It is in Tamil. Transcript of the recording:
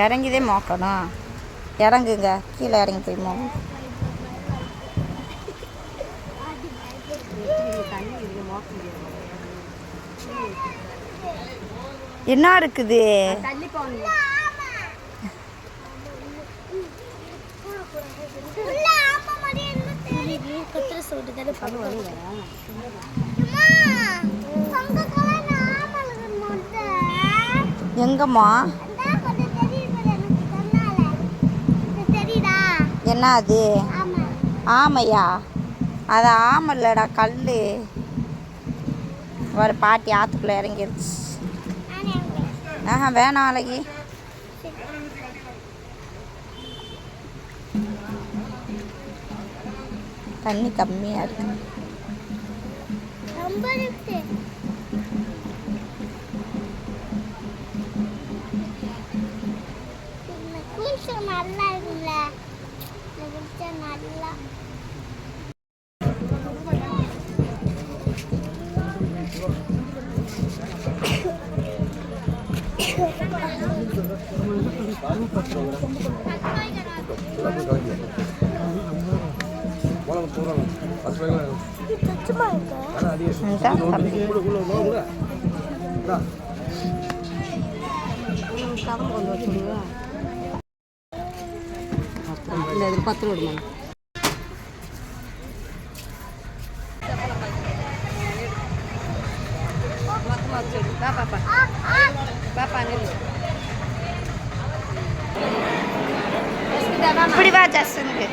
இறங்கிதே மோக்கணும். இறங்குங்க. கீழே இறங்கி போய் மோ. என்ன இருக்குது தள்ளி எங்கம்மா? என்ன அது ஆமையா? அது ஆமை இல்லைடா கல் ஒரு பாட்டி ஆற்றுக்குள்ளே இறங்கிருச்சு. ஆஹா வேணாம் அழகி. தண்ணி கம்மியாக இருக்கு. நல்லா இருக்குல்ல இந்த குளிச்சா நல்லா சும்மா இருக்கு இந்தா தம்பி கவனம் கொண்டு வர ഇല്ല ഇതിൽ പത്ത് രൂപ ഇടുന്നു ఇప్పుడు బాగా చేస్తుంది